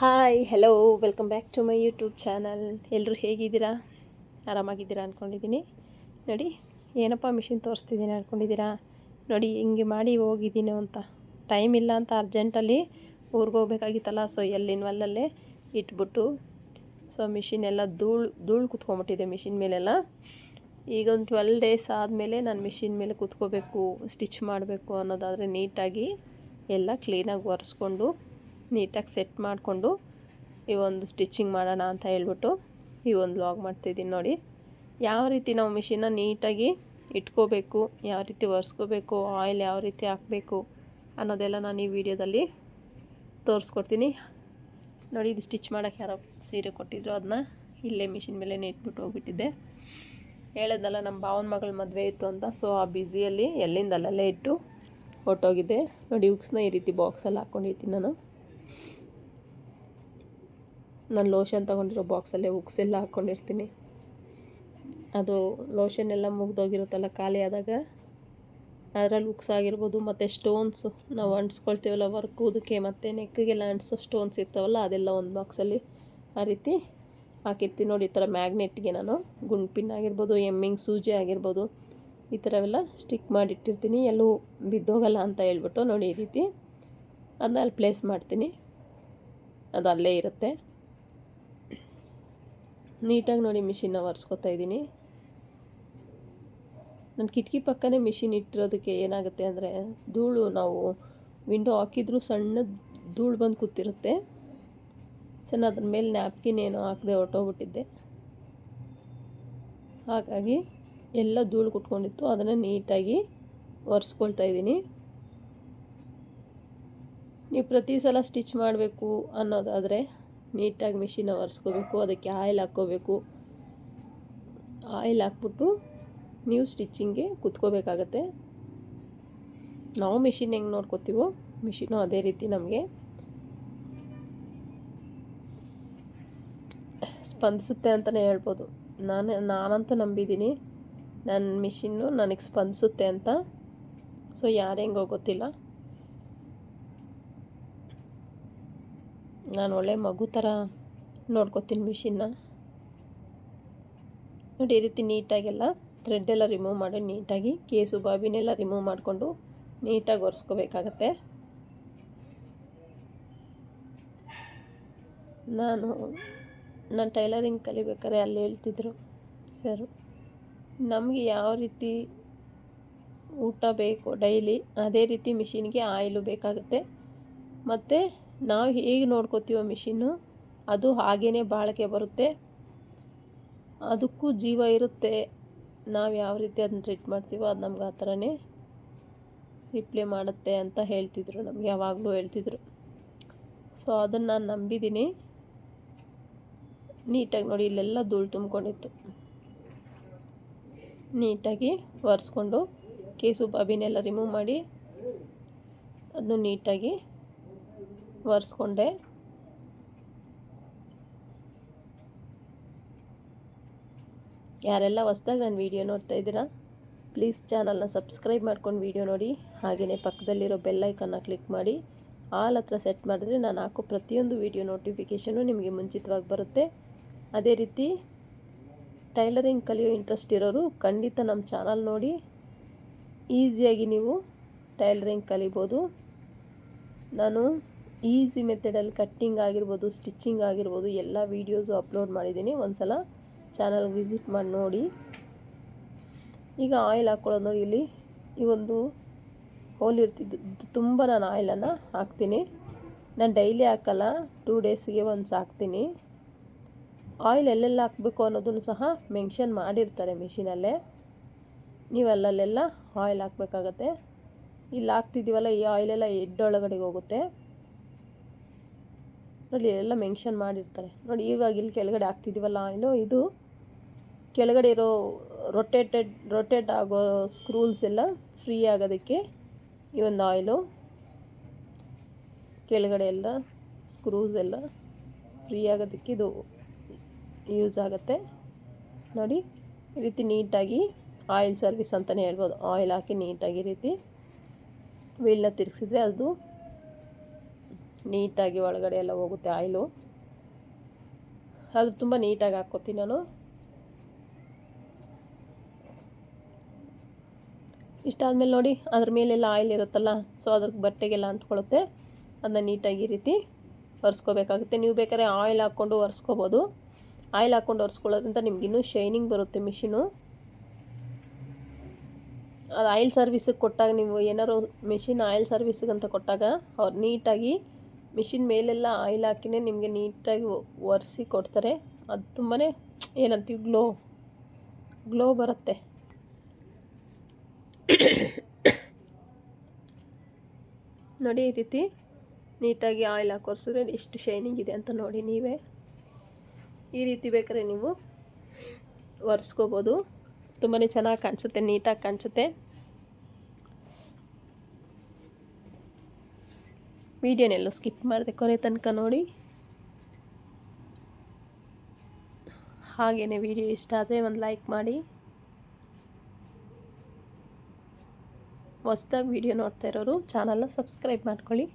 Hi hello welcome back to my YouTube channel ಎಲ್ಲರೂ ಹೇಗಿದ್ದೀರಾ? ಆರಾಮಾಗಿದ್ದೀರಾ ಅಂದ್ಕೊಂಡಿದ್ದೀನಿ ನೋಡಿ, ಏನಪ್ಪ ಮಿಷಿನ್ ತೋರಿಸ್ತಿದ್ದೀನಿ ಅಂದ್ಕೊಂಡಿದ್ದೀರಾ ನೋಡಿ, ಹಿಂಗೆ ಮಾಡಿ ಹೋಗಿದ್ದೀನಿ ಅಂತ. ಟೈಮ್ ಇಲ್ಲ ಅಂತ ಅರ್ಜೆಂಟಲ್ಲಿ ಊರಿಗೆ ಹೋಗ್ಬೇಕಾಗಿತ್ತಲ್ಲ ಸೊ ಎಲ್ಲಿನ ವಲ್ಲಲ್ಲೇ ಇಟ್ಬಿಟ್ಟು ಸೊ ಮಿಷಿನ್ ಎಲ್ಲ ಧೂಳು ಧೂಳು ಕುತ್ಕೊಂಬಿಟ್ಟಿದೆ ಮಿಷಿನ್ ಮೇಲೆಲ್ಲ. ಈಗ ಒಂದು ಟ್ವೆಲ್ ಡೇಸ್ ಆದಮೇಲೆ ನಾನು ಮಿಷಿನ್ ಮೇಲೆ ಕುತ್ಕೋಬೇಕು ಸ್ಟಿಚ್ ಮಾಡಬೇಕು ಅನ್ನೋದಾದರೆ ನೀಟಾಗಿ ಎಲ್ಲ ಕ್ಲೀನಾಗಿ ಒರೆಸ್ಕೊಂಡು ನೀಟಾಗಿ ಸೆಟ್ ಮಾಡಿಕೊಂಡು ಈ ಒಂದು ಸ್ಟಿಚಿಂಗ್ ಮಾಡೋಣ ಅಂತ ಹೇಳ್ಬಿಟ್ಟು ಈ ಒಂದು ಲಾಗ್ ಮಾಡ್ತಿದ್ದೀನಿ ನೋಡಿ. ಯಾವ ರೀತಿ ನಾವು ಮಿಷಿನ ನೀಟಾಗಿ ಇಟ್ಕೋಬೇಕು, ಯಾವ ರೀತಿ ಒರೆಸ್ಕೋಬೇಕು, ಆಯಿಲ್ ಯಾವ ರೀತಿ ಹಾಕಬೇಕು ಅನ್ನೋದೆಲ್ಲ ನಾನು ಈ ವಿಡಿಯೋದಲ್ಲಿ ತೋರಿಸ್ಕೊಡ್ತೀನಿ. ನೋಡಿ, ಇದು ಸ್ಟಿಚ್ ಮಾಡೋಕ್ಕೆ ಯಾರೋ ಸೀರೆ ಕೊಟ್ಟಿದ್ರು, ಅದನ್ನ ಇಲ್ಲೇ ಮಿಷಿನ್ ಮೇಲೆ ಇಟ್ಬಿಟ್ಟು ಹೋಗ್ಬಿಟ್ಟಿದ್ದೆ. ಹೇಳೋದಲ್ಲ ನಮ್ಮ ಭಾವನ ಮಗಳ ಮದುವೆ ಇತ್ತು ಅಂತ. ಸೊ ಆ ಬ್ಯುಸಿಯಲ್ಲಿ ಎಲ್ಲಿಂದ ಅಲ್ಲಲ್ಲೇ ಇಟ್ಟು ಹೊಟ್ಟೋಗಿದ್ದೆ ನೋಡಿ, ಉಕ್ಸ್ನ ಈ ರೀತಿ ಬಾಕ್ಸಲ್ಲಿ ಹಾಕ್ಕೊಂಡಿರ್ತೀನಿ ನಾನು. ನಾನು ಲೋಷನ್ ತೊಗೊಂಡಿರೋ ಬಾಕ್ಸಲ್ಲೇ ಉಕ್ಸ್ ಎಲ್ಲ ಹಾಕ್ಕೊಂಡಿರ್ತೀನಿ. ಅದು ಲೋಷನ್ ಎಲ್ಲ ಮುಗ್ದೋಗಿರುತ್ತಲ್ಲ, ಖಾಲಿ ಆದಾಗ ಅದರಲ್ಲಿ ಉಕ್ಸ್ ಆಗಿರ್ಬೋದು ಮತ್ತು ಸ್ಟೋನ್ಸು ನಾವು ಅಂಟಿಸ್ಕೊಳ್ತೀವಲ್ಲ ವರ್ಕ್ ಅದಕ್ಕೆ ಮತ್ತು ನೆಕ್ಕಿಗೆಲ್ಲ ಅಂಟಿಸೋ ಸ್ಟೋನ್ಸ್ ಇರ್ತಾವಲ್ಲ, ಅದೆಲ್ಲ ಒಂದು ಬಾಕ್ಸಲ್ಲಿ ಆ ರೀತಿ ಹಾಕಿರ್ತೀನಿ ನೋಡಿ, ಈ ಥರ ಮ್ಯಾಗ್ನೆಟ್ಗೆ ನಾನು ಗುಂಡ್ ಪಿನ್ ಆಗಿರ್ಬೋದು ಎಮ್ಮಿಂಗ್ ಸೂಜಿ ಆಗಿರ್ಬೋದು, ಈ ಥರವೆಲ್ಲ ಸ್ಟಿಕ್ ಮಾಡಿಟ್ಟಿರ್ತೀನಿ. ಎಲ್ಲೂ ಬಿದ್ದೋಗಲ್ಲ ಅಂತ ಹೇಳ್ಬಿಟ್ಟು ನೋಡಿ, ಈ ರೀತಿ ಅದನ್ನ ಅಲ್ಲಿ ಪ್ಲೇಸ್ ಮಾಡ್ತೀನಿ. ಅದು ಅಲ್ಲೇ ಇರುತ್ತೆ. ನೀಟಾಗಿ ನೋಡಿ ಮಿಷಿನ್ನ ಒರೆಸ್ಕೊತಾ ಇದ್ದೀನಿ. ನನ್ನ ಕಿಟಕಿ ಪಕ್ಕನೇ ಮಿಷಿನ್ ಇಟ್ಟಿರೋದಕ್ಕೆ ಏನಾಗುತ್ತೆ ಅಂದರೆ ಧೂಳು ನಾವು ವಿಂಡೋ ಹಾಕಿದ್ರೂ ಸಣ್ಣ ಧೂಳು ಬಂದು ಕೂತಿರುತ್ತೆ. ಸೊ ನಾನು ಅದ್ರ ಮೇಲೆ ನ್ಯಾಪ್ಕಿನ್ ಏನೋ ಹಾಕದೆ ಹೊರಟೋಗ್ಬಿಟ್ಟಿದ್ದೆ. ಹಾಗಾಗಿ ಎಲ್ಲ ಧೂಳು ಕುಟ್ಕೊಂಡಿತ್ತು. ಅದನ್ನು ನೀಟಾಗಿ ಒರೆಸ್ಕೊಳ್ತಾ ಇದ್ದೀನಿ. ನೀವು ಪ್ರತಿ ಸಲ ಸ್ಟಿಚ್ ಮಾಡಬೇಕು ಅನ್ನೋದಾದರೆ ನೀಟಾಗಿ ಮಿಷಿನ ಒರೆಸ್ಕೋಬೇಕು, ಅದಕ್ಕೆ ಆಯಿಲ್ ಹಾಕ್ಕೋಬೇಕು. ಆಯಿಲ್ ಹಾಕ್ಬಿಟ್ಟು ನೀವು ಸ್ಟಿಚ್ಚಿಂಗ್ಗೆ ಕುತ್ಕೋಬೇಕಾಗತ್ತೆ. ನಾವು ಮಿಷಿನ್ ಹೆಂಗೆ ನೋಡ್ಕೋತೀವೋ ಮಿಷಿನು ಅದೇ ರೀತಿ ನಮಗೆ. ಸ್ಪಂದಿಸುತ್ತೆ ಅಂತಲೇ ಹೇಳ್ಬೋದು. ನಾನು, ನಾನಂತೂ ನಂಬಿದ್ದೀನಿ. ನನ್ನ ಮಿಷಿನ್ನು ನನಗೆ ಸ್ಪಂದಿಸುತ್ತೆ ಅಂತ. ಸೊ ಯಾರು ಹೆಂಗೋ ಗೊತ್ತಿಲ್ಲ. ನಾನು ಒಳ್ಳೆ ಮಗು ಥರ ನೋಡ್ಕೊತೀನಿ ಮಿಷಿನ್ನ ನೋಡಿ, ಈ ರೀತಿ ನೀಟಾಗೆಲ್ಲ ಥ್ರೆಡ್ ಎಲ್ಲ ರಿಮೂವ್ ಮಾಡಿ ನೀಟಾಗಿ, ಕೇಸು ಬಾಬಿನೆಲ್ಲ ರಿಮೂವ್ ಮಾಡಿಕೊಂಡು ನೀಟಾಗಿ ಒರೆಸ್ಕೋಬೇಕಾಗತ್ತೆ. ನಾನು ನಾನು ಟೈಲರಿಂಗ್ ಕಲಿಬೇಕಾದ್ರೆ ಅಲ್ಲಿ ಹೇಳ್ತಿದ್ರು ಸರ್ ನಮಗೆ ಯಾವ ರೀತಿ ಊಟ ಬೇಕು ಡೈಲಿ, ಅದೇ ರೀತಿ ಮಿಷಿನ್ಗೆ ಆಯಿಲು ಬೇಕಾಗುತ್ತೆ. ಮತ್ತು ನಾವು ಹೇಗೆ ನೋಡ್ಕೋತೀವೋ ಮಿಷಿನ್ನು ಅದು ಹಾಗೇ ಬಾಳಿಕೆ ಬರುತ್ತೆ. ಅದಕ್ಕೂ ಜೀವ ಇರುತ್ತೆ. ನಾವು ಯಾವ ರೀತಿ ಅದನ್ನ ಟ್ರೀಟ್ ಮಾಡ್ತೀವೋ ಅದು ನಮ್ಗೆ ಆ ಥರನೇ ರಿಪ್ಲೈ ಮಾಡುತ್ತೆ ಅಂತ ಹೇಳ್ತಿದ್ರು ನಮ್ಗೆ, ಯಾವಾಗಲೂ ಹೇಳ್ತಿದ್ರು. ಸೊ ಅದನ್ನು ನಾನು ನಂಬಿದ್ದೀನಿ ನೀಟಾಗಿ ನೋಡಿ, ಇಲ್ಲೆಲ್ಲ ಧೂಳು ತುಂಬಿಕೊಂಡಿತ್ತು. ನೀಟಾಗಿ ಒರೆಸ್ಕೊಂಡು, ಕೇಸು ಬಾಬಿನೆಲ್ಲ ರಿಮೂವ್ ಮಾಡಿ, ಅದನ್ನು ನೀಟಾಗಿ ಒರೆಸ್ಕೊಂಡೆ. ಯಾರೆಲ್ಲ ಹೊಸ್ದಾಗಿ ನಾನು ವೀಡಿಯೋ ನೋಡ್ತಾ ಇದ್ದೀರಾ ಪ್ಲೀಸ್ ಚಾನಲ್ನ ಸಬ್ಸ್ಕ್ರೈಬ್ ಮಾಡ್ಕೊಂಡು ವೀಡಿಯೋ ನೋಡಿ. ಹಾಗೆಯೇ ಪಕ್ಕದಲ್ಲಿರೋ ಬೆಲ್ಲೈಕನ್ನ ಕ್ಲಿಕ್ ಮಾಡಿ. ಆಲ್ ಹತ್ರ ಸೆಟ್ ಮಾಡಿದ್ರೆ ನಾನು ಹಾಕೋ ಪ್ರತಿಯೊಂದು ವೀಡಿಯೋ ನೋಟಿಫಿಕೇಷನು ನಿಮಗೆ ಮುಂಚಿತವಾಗಿ ಬರುತ್ತೆ. ಅದೇ ರೀತಿ ಟೈಲರಿಂಗ್ ಕಲಿಯೋ ಇಂಟ್ರೆಸ್ಟ್ ಇರೋರು ಖಂಡಿತ ನಮ್ಮ ಚಾನಲ್ ನೋಡಿ. ಈಸಿಯಾಗಿ ನೀವು ಟೈಲರಿಂಗ್ ಕಲಿಬೋದು. ನಾನು ಈಸಿ ಮೆಥಡಲ್ಲಿ ಕಟ್ಟಿಂಗ್ ಆಗಿರ್ಬೋದು, ಸ್ಟಿಚ್ಚಿಂಗ್ ಆಗಿರ್ಬೋದು, ಎಲ್ಲ ವೀಡಿಯೋಸು ಅಪ್ಲೋಡ್ ಮಾಡಿದ್ದೀನಿ. ಒಂದು ಸಲ ಚಾನಲ್ಗೆ ವಿಸಿಟ್ ಮಾಡಿ ನೋಡಿ. ಈಗ ಆಯಿಲ್ ಹಾಕ್ಕೊಳ್ಳೋದು ನೋಡಿ, ಇಲ್ಲಿ ಈ ಒಂದು ಹೋಲ್ ಇರ್ತಿದ್ದು ತುಂಬ ನಾನು ಆಯಿಲನ್ನು ಹಾಕ್ತೀನಿ. ನಾನು ಡೈಲಿ ಹಾಕಲ್ಲ, ಟೂ ಡೇಸ್ಗೆ ಒಂದು ಹಾಕ್ತೀನಿ. ಆಯಿಲ್ ಎಲ್ಲೆಲ್ಲ ಹಾಕಬೇಕು ಅನ್ನೋದನ್ನು ಸಹ ಮೆನ್ಷನ್ ಮಾಡಿರ್ತಾರೆ ಮಿಷಿನಲ್ಲೇ. ನೀವು ಅಲ್ಲಲ್ಲೆಲ್ಲ ಆಯಿಲ್ ಹಾಕಬೇಕಾಗತ್ತೆ. ಇಲ್ಲಿ ಹಾಕ್ತಿದ್ದೀವಲ್ಲ, ಈ ಆಯಿಲೆಲ್ಲ ಎಡ್ಡೊಳಗಡೆಗೆ ಹೋಗುತ್ತೆ. ನೋಡಿ, ಎಲ್ಲ ಮೆನ್ಷನ್ ಮಾಡಿರ್ತಾರೆ. ನೋಡಿ, ಇವಾಗ ಇಲ್ಲಿ ಕೆಳಗಡೆ ಹಾಕ್ತಿದ್ದೀವಲ್ಲ ಏನೋ ಇದು ಕೆಳಗಡೆ ಇರೋ ರೊಟೇಟೆಡ್ ರೊಟೇಟ್ ಆಗೋ ಸ್ಕ್ರೂಲ್ಸ್ ಎಲ್ಲ ಫ್ರೀ ಆಗೋದಕ್ಕೆ ಈ ಒಂದು ಆಯಿಲು ಕೆಳಗಡೆ ಎಲ್ಲ ಸ್ಕ್ರೂಸ್ ಎಲ್ಲ ಫ್ರೀ ಆಗೋದಕ್ಕೆ ಇದು ಯೂಸ್ ಆಗುತ್ತೆ. ನೋಡಿ, ಈ ರೀತಿ ನೀಟಾಗಿ ಆಯಿಲ್ ಸರ್ವಿಸ್ ಅಂತಲೇ ಹೇಳ್ಬೋದು. ಆಯಿಲ್ ಹಾಕಿ ನೀಟಾಗಿ ರೀತಿ ವೀಲ್ನ ತಿರುಗಿಸಿದ್ರೆ ಅದು ನೀಟಾಗಿ ಒಳಗಡೆ ಎಲ್ಲ ಹೋಗುತ್ತೆ ಆಯಿಲು. ಅದು ತುಂಬ ನೀಟಾಗಿ ಹಾಕ್ಕೋತೀನಿ ನಾನು. ಇಷ್ಟಾದಮೇಲೆ ನೋಡಿ, ಅದ್ರ ಮೇಲೆಲ್ಲ ಆಯಿಲ್ ಇರುತ್ತಲ್ಲ ಸೊ ಅದ್ರ ಬಟ್ಟೆಗೆಲ್ಲ ಅಂಟ್ಕೊಳ್ಳುತ್ತೆ. ಅದನ್ನ ನೀಟಾಗಿ ಈ ರೀತಿ ಒರೆಸ್ಕೋಬೇಕಾಗುತ್ತೆ. ನೀವು ಬೇಕಾದ್ರೆ ಆಯಿಲ್ ಹಾಕ್ಕೊಂಡು ಒರೆಸ್ಕೋಬೋದು. ಆಯಿಲ್ ಹಾಕ್ಕೊಂಡು ಒರೆಸ್ಕೊಳ್ಳೋದ್ರಿಂದ ನಿಮ್ಗೆ ಇನ್ನೂ ಶೈನಿಂಗ್ ಬರುತ್ತೆ ಮಿಷಿನು. ಅದು ಆಯಿಲ್ ಸರ್ವಿಸಿಗೆ ಕೊಟ್ಟಾಗ ನೀವು ಏನಾರು ಮಿಷಿನ್ ಆಯಿಲ್ ಸರ್ವಿಸಿಗೆ ಅಂತ ಕೊಟ್ಟಾಗ ಅವ್ರು ನೀಟಾಗಿ ಮಿಷಿನ್ ಮೇಲೆಲ್ಲ ಆಯಿಲ್ ಹಾಕಿನೇ ನಿಮಗೆ ನೀಟಾಗಿ ಒರೆಸಿ ಕೊಡ್ತಾರೆ. ಅದು ತುಂಬಾ ಏನಂತೀವಿ, ಗ್ಲೋ ಗ್ಲೋ ಬರುತ್ತೆ. ನೋಡಿ ಈ ರೀತಿ ನೀಟಾಗಿ ಆಯಿಲ್ ಹಾಕೋರ್ಸಿದ್ರೆ ಎಷ್ಟು ಶೈನಿಂಗ್ ಇದೆ ಅಂತ ನೋಡಿ ನೀವೇ. ಈ ರೀತಿ ಬೇಕಾದ್ರೆ ನೀವು ಒರೆಸ್ಕೋಬೋದು. ತುಂಬಾ ಚೆನ್ನಾಗಿ ಕಾಣಿಸುತ್ತೆ, ನೀಟಾಗಿ ಕಾಣಿಸುತ್ತೆ. ವೀಡಿಯೋನೆಲ್ಲ ಸ್ಕಿಪ್ ಮಾಡಿದೆ ಕೊನೆ ತನಕ ನೋಡಿ. ಹಾಗೆಯೇ ವಿಡಿಯೋ ಇಷ್ಟ ಆದರೆ ಒಂದು ಲೈಕ್ ಮಾಡಿ. ಹೊಸ್ದಾಗಿ ವಿಡಿಯೋ ನೋಡ್ತಾ ಇರೋರು ಚಾನಲ್ನ ಸಬ್ಸ್ಕ್ರೈಬ್ ಮಾಡ್ಕೊಳ್ಳಿ.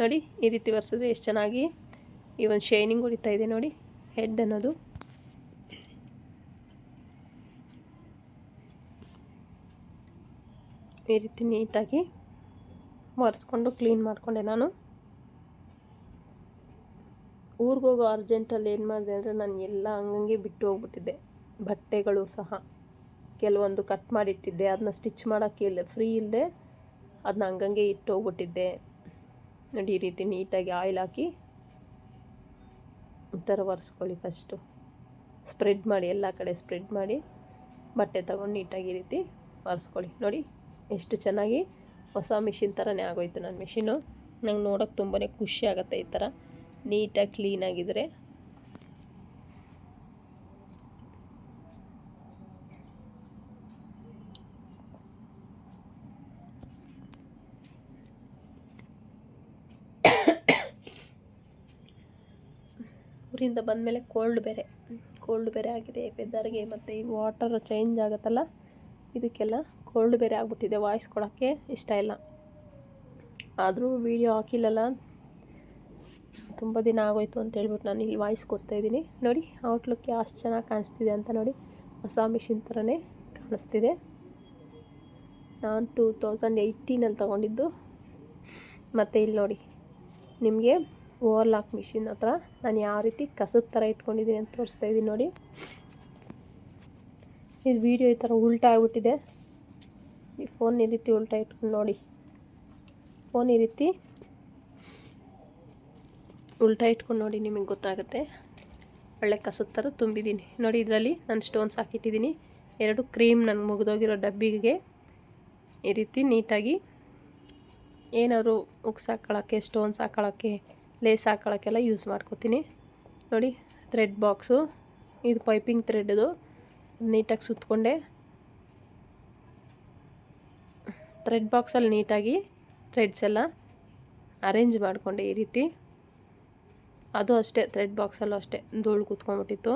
ನೋಡಿ, ಈ ರೀತಿ ಒರೆಸಿದ್ರೆ ಎಷ್ಟು ಚೆನ್ನಾಗಿ ಈ ಒಂದು ಶೈನಿಂಗ್ ಹೊಡಿತಾ ಇದೆ ನೋಡಿ, ಹೆಡ್ ಅನ್ನೋದು. ಈ ರೀತಿ ನೀಟಾಗಿ ಒರೆಸ್ಕೊಂಡು ಕ್ಲೀನ್ ಮಾಡಿಕೊಂಡೆ ನಾನು. ಊರಿಗೋಗೋ ಅರ್ಜೆಂಟಲ್ಲಿ ಏನು ಮಾಡಿದೆ ಅಂದರೆ ನಾನು ಎಲ್ಲ ಹಂಗಂಗೆ ಬಿಟ್ಟು ಹೋಗ್ಬಿಟ್ಟಿದ್ದೆ. ಬಟ್ಟೆಗಳು ಸಹ. ಕೆಲವೊಂದು ಕಟ್ ಮಾಡಿಟ್ಟಿದ್ದೆ. ಅದನ್ನ ಸ್ಟಿಚ್ ಮಾಡೋಕ್ಕೆ ಇಲ್ಲ ಫ್ರೀ ಇಲ್ಲದೆ ಅದನ್ನ ಹಂಗಂಗೆ ಇಟ್ಟು ಹೋಗ್ಬಿಟ್ಟಿದ್ದೆ. ನೋಡಿ ಈ ರೀತಿ ನೀಟಾಗಿ ಆಯಿಲ್ ಹಾಕಿ ಈ ಥರ ಒರೆಸ್ಕೊಳ್ಳಿ ಫಸ್ಟು ಸ್ಪ್ರೆಡ್ ಮಾಡಿ, ಎಲ್ಲ ಕಡೆ ಸ್ಪ್ರೆಡ್ ಮಾಡಿ ಬಟ್ಟೆ ತಗೊಂಡು ನೀಟಾಗಿ ಈ ರೀತಿ ಒರೆಸ್ಕೊಳ್ಳಿ. ನೋಡಿ ಎಷ್ಟು ಚೆನ್ನಾಗಿ ಹೊಸ ಮಿಷಿನ್ ಥರನೇ ಆಗೋಯ್ತು ನನ್ನ ಮಿಷಿನು ನಂಗೆ ನೋಡೋಕೆ ತುಂಬಾ ಖುಷಿ ಆಗುತ್ತೆ ಈ ಥರ ನೀಟಾಗಿ ಕ್ಲೀನಾಗಿದ್ದರೆ ಊರಿಂದ ಬಂದಮೇಲೆ ಕೋಲ್ಡ್ ಬೇರೆ. ಕೋಲ್ಡ್ ಬೇರೆ ಆಗಿದೆ ವೆದರ್ಗೆ ಮತ್ತು ಈ ವಾಟರ್ ಚೇಂಜ್ ಆಗುತ್ತಲ್ಲ, ಇದಕ್ಕೆಲ್ಲ ಕೋಲ್ಡ್ ಬೇರೆ ಆಗಿಬಿಟ್ಟಿದೆ ವಾಯ್ಸ್ ಕೊಡೋಕ್ಕೆ ಇಷ್ಟ ಇಲ್ಲ. ಆದರೂ ವೀಡಿಯೋ ಹಾಕಿಲ್ಲಲ್ಲ. ತುಂಬ ದಿನ ಆಗೋಯ್ತು ಅಂತ ಹೇಳ್ಬಿಟ್ಟು ನಾನು ಇಲ್ಲಿ ವಾಯ್ಸ್ ಕೊಡ್ತಾಯಿದ್ದೀನಿ ನೋಡಿ ಔಟ್ಲುಕ್ ಅಷ್ಟು ಚೆನ್ನಾಗಿ ಕಾಣಿಸ್ತಿದೆ ಅಂತ ನೋಡಿ, ಹೊಸ ಮಿಷಿನ್ ಥರನೇ ಕಾಣಿಸ್ತಿದೆ. ನಾನು ಟೂ ತೌಸಂಡ್ ಏಯ್ಟೀನಲ್ಲಿ ತೊಗೊಂಡಿದ್ದು. ಮತ್ತು ಇಲ್ಲಿ ನೋಡಿ, ನಿಮಗೆ ಓವರ್ಲಾಕ್ ಮಿಷಿನ್ ಹತ್ರ ನಾನು ಯಾವ ರೀತಿ ಕಸದ ಥರ ಇಟ್ಕೊಂಡಿದ್ದೀನಿ ಅಂತ ತೋರಿಸ್ತಾ ಇದ್ದೀನಿ ನೋಡಿ. ಇದು ವೀಡಿಯೋ ಈ ಥರ ಉಲ್ಟಾ ಆಗಿಬಿಟ್ಟಿದೆ. ಈ ಫೋನ್ ಈ ರೀತಿ ಉಲ್ಟಾ ಇಟ್ಕೊಂಡು ನೋಡಿ. ಫೋನ್ ಈ ರೀತಿ ಉಲ್ಟಾ ಇಟ್ಕೊಂಡು ನೋಡಿ, ನಿಮಗೆ ಗೊತ್ತಾಗುತ್ತೆ. ಒಳ್ಳೆ ಕಸದ ಥರ ತುಂಬಿದ್ದೀನಿ. ನೋಡಿ, ಇದರಲ್ಲಿ ನಾನು ಸ್ಟೋನ್ಸ್ ಹಾಕಿಟ್ಟಿದ್ದೀನಿ. ಎರಡು ಕ್ರೀಮ್ ನನಗೆ ಮುಗಿದೋಗಿರೋ ಡಬ್ಬಿಗೆ ಈ ರೀತಿ ನೀಟಾಗಿ ಏನಾದ್ರು ಉಕ್ಸ್ ಹಾಕೊಳ್ಳೋಕ್ಕೆ ಸ್ಟೋನ್ಸ್ ಹಾಕೊಳ್ಳೋಕ್ಕೆ ಲೇಸ್ ಹಾಕೊಳ್ಳೋಕ್ಕೆಲ್ಲ ಯೂಸ್ ಮಾಡ್ಕೋತೀನಿ. ನೋಡಿ ಥ್ರೆಡ್ ಬಾಕ್ಸು ಇದು ಪೈಪಿಂಗ್ ಥ್ರೆಡ್ದು ನೀಟಾಗಿ ಸುತ್ತಕೊಂಡೆ ಥ್ರೆಡ್ ಬಾಕ್ಸಲ್ಲಿ ನೀಟಾಗಿ ಥ್ರೆಡ್ಸ್ ಎಲ್ಲ ಅರೇಂಜ್ ಮಾಡಿಕೊಂಡೆ ಈ ರೀತಿ. ಅದು ಅಷ್ಟೇ ಥ್ರೆಡ್ ಬಾಕ್ಸಲ್ಲೂ ಅಷ್ಟೇ, ಧೂಳು ಕೂತ್ಕೊಂಡ್ಬಿಟ್ಟಿತ್ತು.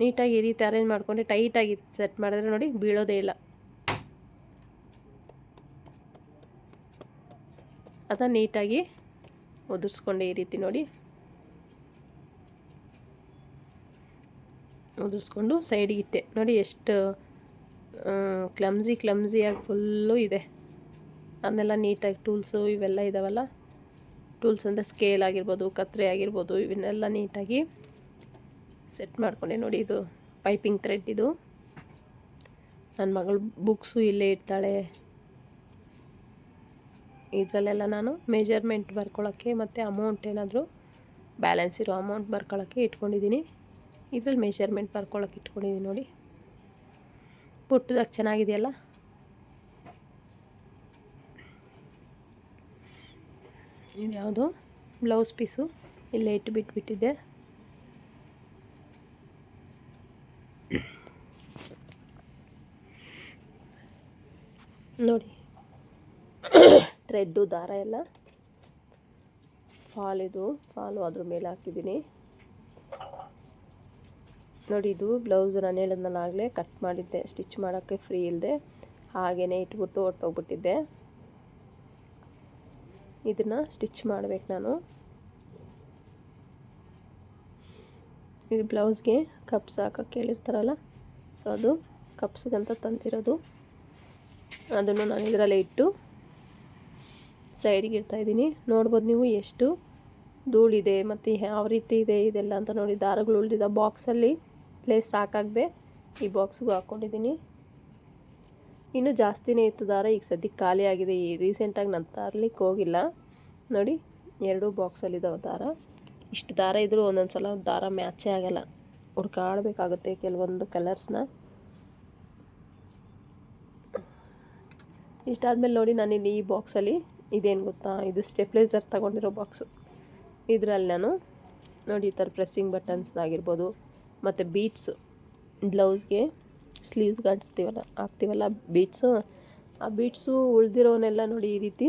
ನೀಟಾಗಿ ಈ ರೀತಿ ಅರೇಂಜ್ ಮಾಡಿಕೊಂಡು ಟೈಟಾಗಿ ಸೆಟ್ ಮಾಡಿದ್ರೆ ನೋಡಿ ಬೀಳೋದೇ ಇಲ್ಲ. ಅದನ್ನು ನೀಟಾಗಿ ಉದುರಿಸ್ಕೊಂಡೆ ಈ ರೀತಿ ನೋಡಿ. ಉದುರಿಸ್ಕೊಂಡು ಸೈಡಿಗೆ ಇಟ್ಟೆ. ನೋಡಿ ಎಷ್ಟು ಕ್ಲಮ್ಸಿ ಕ್ಲಮ್ಸಿಯಾಗಿ ಫುಲ್ಲು ಇದೆ. ಅದನ್ನೆಲ್ಲ ನೀಟಾಗಿ ಟೂಲ್ಸು ಇವೆಲ್ಲ ಇದ್ದಾವಲ್ಲ ಟೂಲ್ಸ್ ಅಂದರೆ ಸ್ಕೇಲ್ ಆಗಿರ್ಬೋದು, ಕತ್ರೆ ಆಗಿರ್ಬೋದು, ಇವನ್ನೆಲ್ಲ ನೀಟಾಗಿ ಸೆಟ್ ಮಾಡ್ಕೊಂಡೆ ನೋಡಿ ಇದು ಪೈಪಿಂಗ್ ಥ್ರೆಡ್ ಇದು. ನನ್ನ ಮಗಳು ಬುಕ್ಸು ಇಲ್ಲೇ ಇಡ್ತಾಳೆ. ಇದರಲ್ಲೆಲ್ಲ ನಾನು ಮೆಜರ್ಮೆಂಟ್ ಬರ್ಕೊಳ್ಳೋಕ್ಕೆ ಮತ್ತು ಅಮೌಂಟ್ ಏನಾದರೂ ಬ್ಯಾಲೆನ್ಸ್ ಇರೋ ಅಮೌಂಟ್ ಬರ್ಕೊಳ್ಳೋಕ್ಕೆ ಇಟ್ಕೊಂಡಿದ್ದೀನಿ. ಇದರಲ್ಲಿ ಮೆಜರ್ಮೆಂಟ್ ಬರ್ಕೊಳ್ಳೋಕ್ಕೆ ಇಟ್ಕೊಂಡಿದ್ದೀನಿ ನೋಡಿ. ಪುಟ್ಟದಾಗ ಚೆನ್ನಾಗಿದೆಯಲ್ಲ? ಇದು ಯಾವುದು ಬ್ಲೌಸ್ ಪೀಸು ಇಲ್ಲೇ ಇಟ್ಟು ಬಿಟ್ಬಿಟ್ಟಿದ್ದೆ. ನೋಡಿ. ಥ್ರೆಡ್ಡು, ದಾರ ಎಲ್ಲ. ಫಾಲ್ ಇದು. ಫಾಲು ಅದ್ರ ಮೇಲೆ ಹಾಕಿದ್ದೀನಿ. ನೋಡಿ, ಇದು ಬ್ಲೌಸ್ ನಾನು ಹೇಳಿದ್ನಲ್ಲ ಆಗಲೇ ಕಟ್ ಮಾಡಿದ್ದೆ. ಸ್ಟಿಚ್ ಮಾಡೋಕ್ಕೆ ಫ್ರೀ ಇಲ್ಲದೆ ಹಾಗೆಯೇ ಇಟ್ಬಿಟ್ಟು ಹೊಟ್ಟೋಗ್ಬಿಟ್ಟಿದ್ದೆ ಇದನ್ನು ಸ್ಟಿಚ್ ಮಾಡಬೇಕು ನಾನು. ಇದು ಬ್ಲೌಸ್ಗೆ ಕಪ್ಸ್ ಹಾಕೋಕ್ಕೆ ಹೇಳಿರ್ತಾರಲ್ಲ, ಸೊ ಅದು ಕಪ್ಸ್ಗಂತ ತಂದಿರೋದು. ಅದನ್ನು ನಾನು ಇದರಲ್ಲೇ ಇಟ್ಟು ಸೈಡಿಗೆ ಇಡ್ತಾಯಿದ್ದೀನಿ ನೋಡ್ಬೋದು ನೀವು ಎಷ್ಟು ಧೂಳಿದೆ ಮತ್ತು ಯಾವ ರೀತಿ ಇದೆ ಇದೆಲ್ಲ ಅಂತ ನೋಡಿ. ದಾರಗಳು ಉಳಿದಿದೆ ಬಾಕ್ಸಲ್ಲಿ ಪ್ಲೇಸ್ ಸಾಕಾಗದೆ ಈ ಬಾಕ್ಸ್ಗೂ ಹಾಕ್ಕೊಂಡಿದ್ದೀನಿ ಇನ್ನೂ ಜಾಸ್ತಿನೇ ಇತ್ತು ದಾರ. ಈಗ ಸದ್ಯಕ್ಕೆ ಖಾಲಿ ಆಗಿದೆ. ಈ ರೀಸೆಂಟಾಗಿ ನಾನು ತರಲಿಕ್ಕೆ ಹೋಗಿಲ್ಲ. ನೋಡಿ, ಎರಡೂ ಬಾಕ್ಸಲ್ಲಿದ್ದಾವೆ ದಾರ. ಇಷ್ಟು ದಾರ ಇದ್ದರೂ ಒಂದೊಂದು ಸಲ ದಾರ ಮ್ಯಾಚೇ ಆಗಲ್ಲ. ಹುಡ್ಕಾಡಬೇಕಾಗುತ್ತೆ ಕೆಲವೊಂದು ಕಲರ್ಸ್ನ ಇಷ್ಟಾದಮೇಲೆ ನೋಡಿ ನಾನಿಲ್ಲಿ ಈ ಬಾಕ್ಸಲ್ಲಿ ಇದೇನು ಗೊತ್ತಾ? ಇದು ಸ್ಟೆಪ್ಲೈಸರ್ ತಗೊಂಡಿರೋ ಬಾಕ್ಸು ಇದರಲ್ಲಿ ನಾನು ನೋಡಿ ಈ ಥರ ಪ್ರೆಸ್ಸಿಂಗ್ ಬಟನ್ಸ್ನಾಗಿರ್ಬೋದು ಮತ್ತು ಬೀಟ್ಸು ಬ್ಲೌಸ್ಗೆ ಸ್ಲೀವ್ಸ್ಗೆ ಅಂಟಿಸ್ತೀವಲ್ಲ ಹಾಕ್ತೀವಲ್ಲ ಬೀಟ್ಸು ಆ ಬೀಟ್ಸು ಉಳಿದಿರೋನೆಲ್ಲ ನೋಡಿ ಈ ರೀತಿ,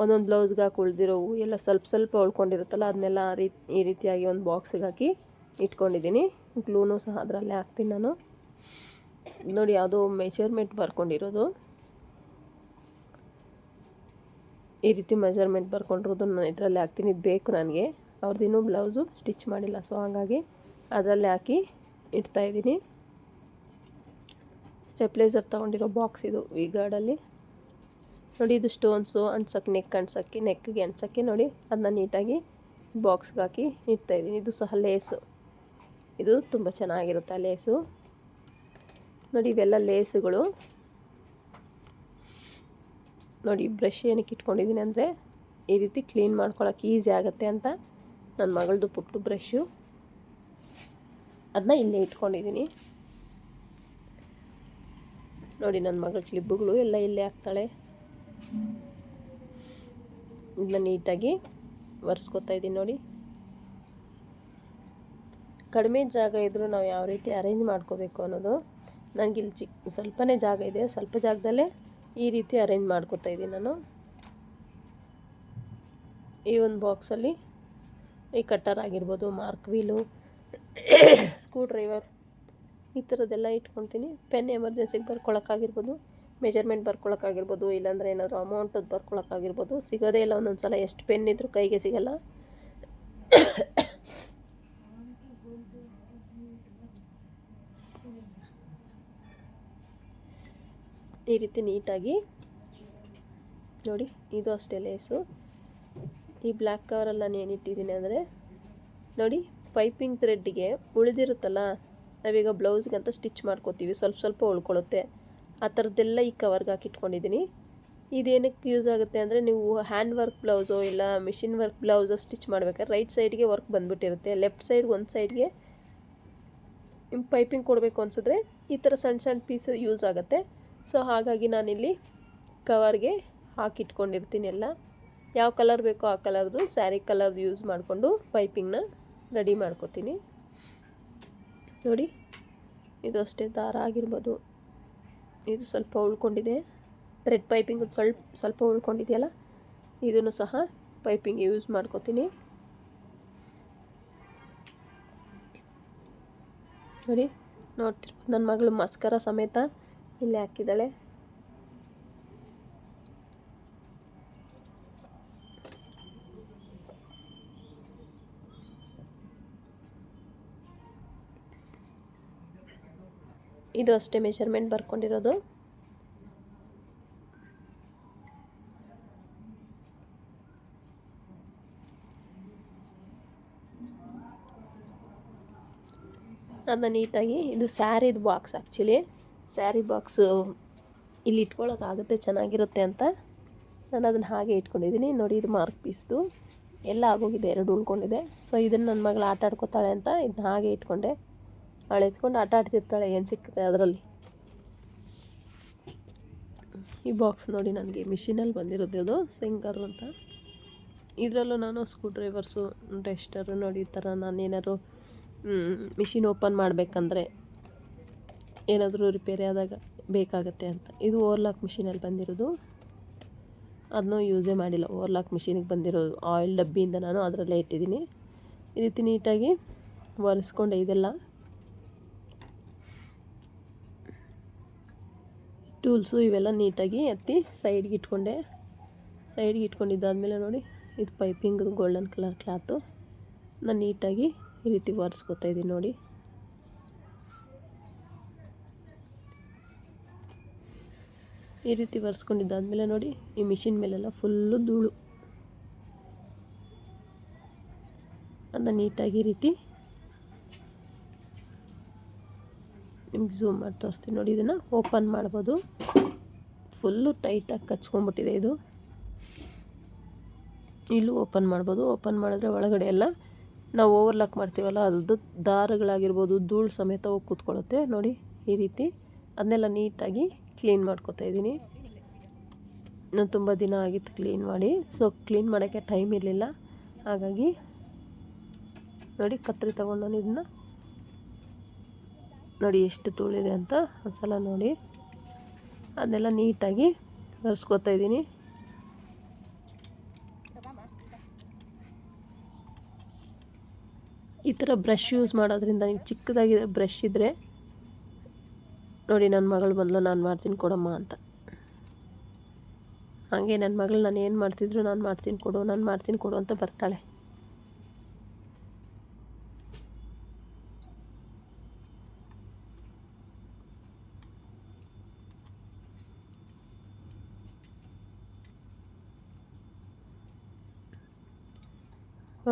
ಒಂದೊಂದು ಬ್ಲೌಸ್ಗೆ ಹಾಕಿ ಉಳಿದಿರೋವು, ಎಲ್ಲ ಸ್ವಲ್ಪ ಸ್ವಲ್ಪ ಉಳ್ಕೊಂಡಿರುತ್ತಲ್ಲ, ಅದನ್ನೆಲ್ಲ ಆ ರೀತಿ ಈ ರೀತಿಯಾಗಿ ಒಂದು ಬಾಕ್ಸಿಗೆ ಹಾಕಿ ಇಟ್ಕೊಂಡಿದ್ದೀನಿ ಗ್ಲೂನು ಸಹ ಅದರಲ್ಲೇ ಹಾಕ್ತೀನಿ ನಾನು. ನೋಡಿ ಯಾವುದೋ ಮೆಷರ್ಮೆಂಟ್ ಬರ್ಕೊಂಡಿರೋದು. ಈ ರೀತಿ ಮೆಷರ್ಮೆಂಟ್ ಬರ್ಕೊಂಡಿರೋದು ನಾನು ಇದರಲ್ಲೇ ಹಾಕ್ತೀನಿ, ಇದು ಬೇಕು ನನಗೆ. ಅವ್ರದ್ದಿನ್ನೂ ಬ್ಲೌಸು ಸ್ಟಿಚ್ ಮಾಡಿಲ್ಲ ಸೊ ಹಾಗಾಗಿ ಅದರಲ್ಲೇ ಹಾಕಿ ಇಡ್ತಾಯಿದ್ದೀನಿ ಸ್ಟೆಪ್ಲೈಸರ್ ತೊಗೊಂಡಿರೋ ಬಾಕ್ಸ್ ಇದು ವಿ ಗಾರ್ಡಲ್ಲಿ ನೋಡಿ, ಇದು ಸ್ಟೋನ್ಸು ಅಣ್ಸಕ್ಕೆ ನೆಕ್ ಅಂಟ್ಸೋಕ್ಕೆ ನೆಕ್ಗೆ ಅಂಟ್ಸೋಕ್ಕೆ ನೋಡಿ. ಅದನ್ನ ನೀಟಾಗಿ ಬಾಕ್ಸ್ಗೆ ಹಾಕಿ ಇಡ್ತಾಯಿದ್ದೀನಿ ಇದು ಸಹ ಲೇಸು. ಇದು ತುಂಬ ಚೆನ್ನಾಗಿರುತ್ತೆ ಲೇಸು. ನೋಡಿ, ಇವೆಲ್ಲ ಲೇಸುಗಳು. ನೋಡಿ, ಬ್ರಷ್ ಏನಕ್ಕೆ ಇಟ್ಕೊಂಡಿದ್ದೀನಿ ಅಂದರೆ ಈ ರೀತಿ ಕ್ಲೀನ್ ಮಾಡ್ಕೊಳಕ್ಕೆ ಈಸಿ ಆಗುತ್ತೆ ಅಂತ ನನ್ನ ಮಗಳದು ಪುಟ್ಟು ಬ್ರಷ್ಷು ಅದನ್ನ ಇಲ್ಲೇ ಇಟ್ಕೊಂಡಿದ್ದೀನಿ. ನೋಡಿ ನನ್ನ ಮಗಳ ಕ್ಲಿಬ್ಬುಗಳು ಎಲ್ಲ ಇಲ್ಲೇ ಹಾಕ್ತಾಳೆ ಇದನ್ನ ನೀಟಾಗಿ ಒರೆಸ್ಕೊತಾ ಇದ್ದೀನಿ ನೋಡಿ. ಕಡಿಮೆ ಜಾಗ ಇದ್ದರೂ ನಾವು ಯಾವ ರೀತಿ ಅರೇಂಜ್ ಮಾಡ್ಕೋಬೇಕು ಅನ್ನೋದು ನನಗೆ ಇಲ್ಲಿ ಚಿಕ್ಕ ಸ್ವಲ್ಪನೇ ಜಾಗ ಇದೆ. ಸ್ವಲ್ಪ ಜಾಗದಲ್ಲೇ ಈ ರೀತಿ ಅರೇಂಜ್ ಮಾಡ್ಕೋತಾ ಇದ್ದೀನಿ ನಾನು. ಈ ಒಂದು ಬಾಕ್ಸಲ್ಲಿ ಈ ಕಟ್ಟರ್ ಆಗಿರ್ಬೋದು ಮಾರ್ಕ್ ವೀಲು ಸ್ಕ್ರೂ ಡ್ರೈವರ್ ಈ ಥರದ್ದೆಲ್ಲ ಇಟ್ಕೊತೀನಿ ಪೆನ್ ಎಮರ್ಜೆನ್ಸಿಗೆ ಬರ್ಕೊಳಕ್ಕಾಗಿರ್ಬೋದು, ಮೆಜರ್ಮೆಂಟ್ ಬರ್ಕೊಳಕ್ಕಾಗಿರ್ಬೋದು, ಇಲ್ಲಾಂದರೆ ಏನಾದರೂ ಅಮೌಂಟದ್ದು ಬರ್ಕೊಳಕ್ಕಾಗಿರ್ಬೋದು, ಸಿಗೋದೇ ಇಲ್ಲ ಒಂದೊಂದು ಸಲ ಎಷ್ಟು ಪೆನ್ ಇದ್ದರೂ ಕೈಗೆ ಸಿಗಲ್ಲ. ಈ ರೀತಿ ನೀಟಾಗಿ, ನೋಡಿ, ಇದು ಅಷ್ಟೇ ಲೇಸು. ಈ ಬ್ಲ್ಯಾಕ್ ಕವರಲ್ಲಿ ನಾನು ಏನಿಟ್ಟಿದ್ದೀನಿ ಅಂದರೆ, ನೋಡಿ, ಪೈಪಿಂಗ್ ಥ್ರೆಡ್ಡಿಗೆ ಉಳಿದಿರುತ್ತಲ್ಲ ನಾವೀಗ ಬ್ಲೌಸ್ಗೆ ಅಂತ ಸ್ಟಿಚ್ ಮಾಡ್ಕೋತೀವಿ. ಸ್ವಲ್ಪ ಸ್ವಲ್ಪ ಉಳ್ಕೊಳ್ಳುತ್ತೆ. ಆ ಥರದ್ದೆಲ್ಲ ಈ ಕವರ್ಗೆ ಹಾಕಿಟ್ಕೊಂಡಿದ್ದೀನಿ ಇದೇನಕ್ಕೆ ಯೂಸ್ ಆಗುತ್ತೆ ಅಂದರೆ ನೀವು ಹ್ಯಾಂಡ್ ವರ್ಕ್ ಬ್ಲೌಸು ಇಲ್ಲ ಮಿಷಿನ್ ವರ್ಕ್ ಬ್ಲೌಸು ಸ್ಟಿಚ್ ಮಾಡಬೇಕಾದ್ರೆ ರೈಟ್ ಸೈಡ್ಗೆ ವರ್ಕ್ ಬಂದುಬಿಟ್ಟಿರುತ್ತೆ. ಲೆಫ್ಟ್ ಸೈಡ್ ಒಂದು ಸೈಡ್ಗೆ ಪೈಪಿಂಗ್ ಕೊಡಬೇಕು ಅನ್ಸಿದ್ರೆ ಈ ಥರ ಸಣ್ಣ ಸಣ್ಣ ಪೀಸ್ ಯೂಸ್ ಆಗುತ್ತೆ. ಸೊ ಹಾಗಾಗಿ ನಾನಿಲ್ಲಿ ಕವರ್ಗೆ ಹಾಕಿಟ್ಕೊಂಡಿರ್ತೀನಿ ಎಲ್ಲ. ಯಾವ ಕಲರ್ ಬೇಕೋ ಆ ಕಲರ್ದು ಸ್ಯಾರಿ ಕಲರ್ದು ಯೂಸ್ ಮಾಡಿಕೊಂಡು ಪೈಪಿಂಗ್ನ ರೆಡಿ ಮಾಡ್ಕೋತೀನಿ. ನೋಡಿ, ಇದು ಅಷ್ಟೇ ದಾರ ಆಗಿರ್ಬೋದು. ಇದು ಸ್ವಲ್ಪ ಉಳ್ಕೊಂಡಿದೆ. ಥ್ರೆಡ್ ಪೈಪಿಂಗ್ ಸ್ವಲ್ಪ ಸ್ವಲ್ಪ ಉಳ್ಕೊಂಡಿದೆಯಲ್ಲ, ಇದನ್ನು ಸಹ ಪೈಪಿಂಗ್ ಯೂಸ್ ಮಾಡ್ಕೋತೀನಿ. ನೋಡಿ, ನೋಡ್ತಿರ್ಬೋದು, ನನ್ನ ಮಗಳು ಮಸ್ಕರ ಸಮೇತ ಇಲ್ಲೇ ಹಾಕಿದ್ದಾಳೆ. ಇದು ಅಷ್ಟೇ ಮೆಷರ್ಮೆಂಟ್ ಬರ್ಕೊಂಡಿರೋದು. ಅದನ್ನ ನೀಟಾಗಿ ಇದು ಸ್ಯಾರಿದು ಬಾಕ್ಸ್ ಆ್ಯಕ್ಚುಲಿ ಸ್ಯಾರಿ ಬಾಕ್ಸು ಇಲ್ಲಿ ಇಟ್ಕೊಳ್ಳೋಕ್ಕಾಗುತ್ತೆ ಚೆನ್ನಾಗಿರುತ್ತೆ ಅಂತ. ನಾನು ಅದನ್ನು ಹಾಗೆ ಇಟ್ಕೊಂಡಿದ್ದೀನಿ ನೋಡಿ ಇದು ಮಾರ್ಕ್ ಪೀಸ್ದು ಎಲ್ಲ ಆಗೋಗಿದೆ, ಎರಡು ಉಳ್ಕೊಂಡಿದೆ. ಸೊ ಇದನ್ನು ನನ್ನ ಮಗಳು ಆಟ ಆಡ್ಕೋತಾಳೆ ಅಂತ ಇದನ್ನ ಹಾಗೆ ಇಟ್ಕೊಂಡೆ. ಅವಳು ಎತ್ಕೊಂಡು ಆಟ ಆಡ್ತಿರ್ತಾಳೆ, ಏನು ಸಿಕ್ಕುತ್ತೆ ಅದರಲ್ಲಿ? ಈ ಬಾಕ್ಸ್ ನೋಡಿ ನನಗೆ ಮಿಷಿನಲ್ಲಿ ಬಂದಿರೋದು ಅದು ಸಿಂಗರ್ ಅಂತ. ಇದರಲ್ಲೂ ನಾನು ಸ್ಕ್ರೂ ಡ್ರೈವರ್ಸು ಟೆಸ್ಟರು ನೋಡಿ ಈ ಥರ ನಾನು ಏನಾದ್ರು ಮಿಷಿನ್ ಓಪನ್ ಮಾಡಬೇಕಂದ್ರೆ ಏನಾದರೂ ರಿಪೇರಿ ಆದಾಗ ಬೇಕಾಗತ್ತೆ ಅಂತ. ಇದು ಓವರ್ಲಾಕ್ ಮಿಷಿನಲ್ಲಿ ಬಂದಿರೋದು. ಅದನ್ನೂ ಯೂಸೇ ಮಾಡಿಲ್ಲ. ಓವರ್ಲಾಕ್ ಮಿಷಿನಿಗೆ ಬಂದಿರೋದು ಆಯಿಲ್ ಡಬ್ಬಿಯಿಂದ ನಾನು ಅದರಲ್ಲೇ ಇಟ್ಟಿದ್ದೀನಿ. ಈ ರೀತಿ ನೀಟಾಗಿ ಒರೆಸ್ಕೊಂಡೆ ಇದೆಲ್ಲ. ಟೂಲ್ಸು ಇವೆಲ್ಲ ನೀಟಾಗಿ ಎತ್ತಿ ಸೈಡ್ಗೆ ಇಟ್ಕೊಂಡೆ. ಸೈಡ್ಗೆ ಇಟ್ಕೊಂಡಿದ್ದಾದಮೇಲೆ ನೋಡಿ, ಇದು ಪೈಪಿಂಗ್ ಗೋಲ್ಡನ್ ಕಲರ್ ಕ್ಲಾತು. ನಾನು ನೀಟಾಗಿ ಈ ರೀತಿ ಒರೆಸ್ಕೊತಾ ಇದ್ದೀನಿ ನೋಡಿ. ಈ ರೀತಿ ಒರೆಸ್ಕೊಂಡಿದ್ದಾದಮೇಲೆ ನೋಡಿ, ಈ ಮಿಷಿನ್ ಮೇಲೆಲ್ಲ ಫುಲ್ಲು ಧೂಳು. ಅದನ್ನ ನೀಟಾಗಿ ಈ ರೀತಿ ನಿಮ್ಗೆ ಝೂಮ್ ಮಾಡಿ ತೋರಿಸ್ತೀನಿ ನೋಡಿ, ಇದನ್ನು ಓಪನ್ ಮಾಡ್ಬೋದು. ಫುಲ್ಲು ಟೈಟಾಗಿ ಕಚ್ಕೊಂಡ್ಬಿಟ್ಟಿದೆ ಇದು. ಇಲ್ಲೂ ಓಪನ್ ಮಾಡ್ಬೋದು. ಓಪನ್ ಮಾಡಿದ್ರೆ ಒಳಗಡೆ ಎಲ್ಲ ನಾವು ಓವರ್ಲಾಕ್ ಮಾಡ್ತೀವಲ್ಲ ಅದು ದಾರಗಳಾಗಿರ್ಬೋದು, ಧೂಳು ಸಮೇತ ಹೋಗಿ ಕೂತ್ಕೊಳ್ಳುತ್ತೆ. ನೋಡಿ, ಈ ರೀತಿ ಅದನ್ನೆಲ್ಲ ನೀಟಾಗಿ ಕ್ಲೀನ್ ಮಾಡ್ಕೊತಾ ಇದ್ದೀನಿ. ನಾನು ತುಂಬ ದಿನ ಆಗಿತ್ತು ಕ್ಲೀನ್ ಮಾಡಿ. ಸೊ ಕ್ಲೀನ್ ಮಾಡೋಕ್ಕೆ ಟೈಮ್ ಇರಲಿಲ್ಲ. ಹಾಗಾಗಿ ನೋಡಿ ಕತ್ತರಿ ತೊಗೊಂಡು ನಾನು ಇದನ್ನ ನೋಡಿ ಎಷ್ಟು ತೂಳಿದೆ ಅಂತ ಒಂದ್ಸಲ ನೋಡಿ. ಅದನ್ನೆಲ್ಲ ನೀಟಾಗಿ ಒರೆಸ್ಕೊತಾ ಇದ್ದೀನಿ. ಈ ಥರ ಬ್ರಷ್ ಯೂಸ್ ಮಾಡೋದ್ರಿಂದ ನೀವು ಚಿಕ್ಕದಾಗಿ ಬ್ರಷ್ ಇದ್ದರೆ ನೋಡಿ ನನ್ನ ಮಗಳು ಬಂದಲು ನಾನು ಮಾಡ್ತೀನಿ ಕೊಡಮ್ಮ ಅಂತ. ಹಾಗೆ ನನ್ನ ಮಗಳು ನಾನು ಏನು ಮಾಡ್ತಿದ್ರು ನಾನು ಮಾಡ್ತೀನಿ ಕೊಡು, ನಾನು ಮಾಡ್ತೀನಿ ಕೊಡು ಅಂತ ಬರ್ತಾಳೆ.